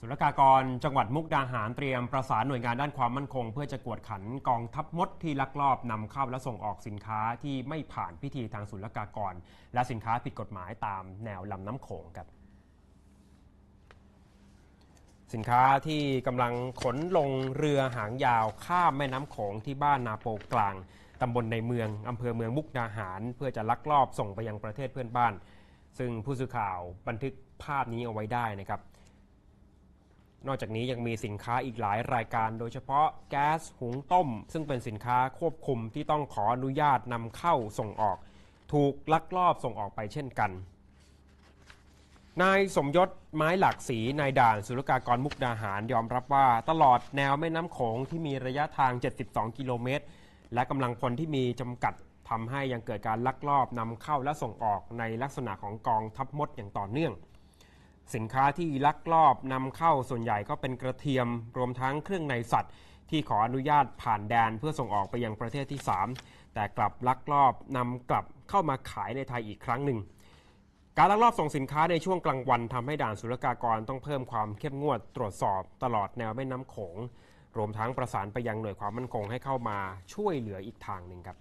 ศุลกากรจังหวัดมุกดาหารเตรียมประสานหน่วยงานด้านความมั่นคง เพื่อจะกวดขันกองทัพมดที่ลักลอบนำเข้าและส่งออกสินค้าที่ไม่ผ่านพิธีทางศุลกากร และสินค้าผิดกฎหมายตามแนวลำน้ำโขงครับสินค้าที่กำลังขนลงเรือหางยาวข้ามแม่น้ำโขงที่บ้านนาโปกลางตำบลในเมืองอำเภอเมืองมุกดาหาร เพื่อจะลักลอบส่งไปยังประเทศเพื่อนบ้าน ซึ่งผู้สื่อข่าวบันทึกภาพนี้เอาไว้ได้นะครับ นอกจากนี้ยังมีสินค้าอีกหลายรายการ โดยเฉพาะแก๊สหุงต้ม ซึ่งเป็นสินค้าควบคุมที่ต้องขออนุญาตนำเข้าส่งออก ถูกลักลอบส่งออกไปเช่นกันนายสมยศไม้หลักสีนายด่านศุลกากรมุกดาหารยอมรับว่าตลอดแนวแม่น้ำโขงที่มีระยะทาง 72 กิโลเมตร และกำลังพลที่มีจำกัดทำให้ยังเกิดการลักลอบนำเข้าและส่งออกในลักษณะของกองทัพมดอย่างต่อเนื่อง สินค้าที่ลักลอบนำเข้าส่วนใหญ่ก็เป็นกระเทียมรวมทั้งเครื่องในสัตว์ ที่ขออนุญาตผ่านแดนเพื่อส่งออกไปยังประเทศที่ 3 แต่กลับลักลอบนำกลับเข้ามาขายในไทยอีกครั้งหนึ่ง การลักลอบส่งสินค้าในช่วงกลางวันทำให้ด่านศุลกากรต้องเพิ่มความเข้มงวดตรวจสอบตลอดแนวแม่น้ำโขงรวมทั้งประสานไปยังหน่วยความมั่นคงให้เข้ามาช่วยเหลืออีกทางหนึ่งครับ